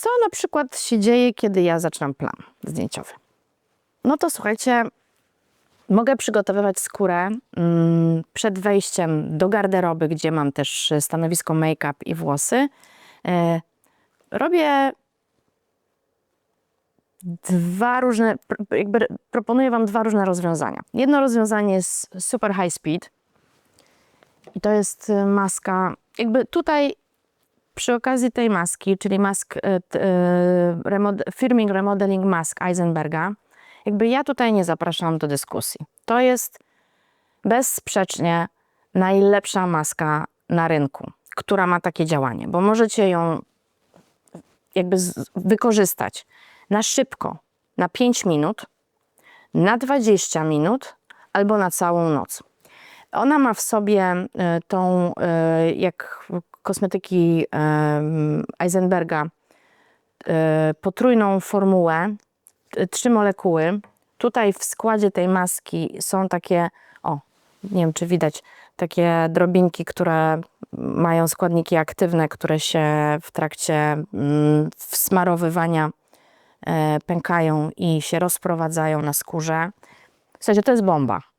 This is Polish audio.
Co na przykład się dzieje, kiedy ja zaczynam plan zdjęciowy? No to słuchajcie, mogę przygotowywać skórę mm, przed wejściem do garderoby, gdzie mam też stanowisko make-up i włosy. E, robię dwa różne, jakby proponuję Wam dwa różne rozwiązania. Jedno rozwiązanie jest super high speed i to jest y, maska, jakby tutaj przy okazji tej maski, czyli mask, e, e, remod- firming remodeling mask Eisenberga, jakby ja tutaj nie zapraszam do dyskusji. To jest bezsprzecznie najlepsza maska na rynku, która ma takie działanie, bo możecie ją jakby wykorzystać na szybko, na 5 minut, na 20 minut albo na całą noc. Ona ma w sobie e, tą, e, jak kosmetyki em, Eisenberga, e, potrójną formułę, trzy molekuły. Tutaj w składzie tej maski są takie, o, nie wiem czy widać, takie drobinki, które mają składniki aktywne, które się w trakcie mm, wsmarowywania e, pękają i się rozprowadzają na skórze. Słuchajcie, to jest bomba.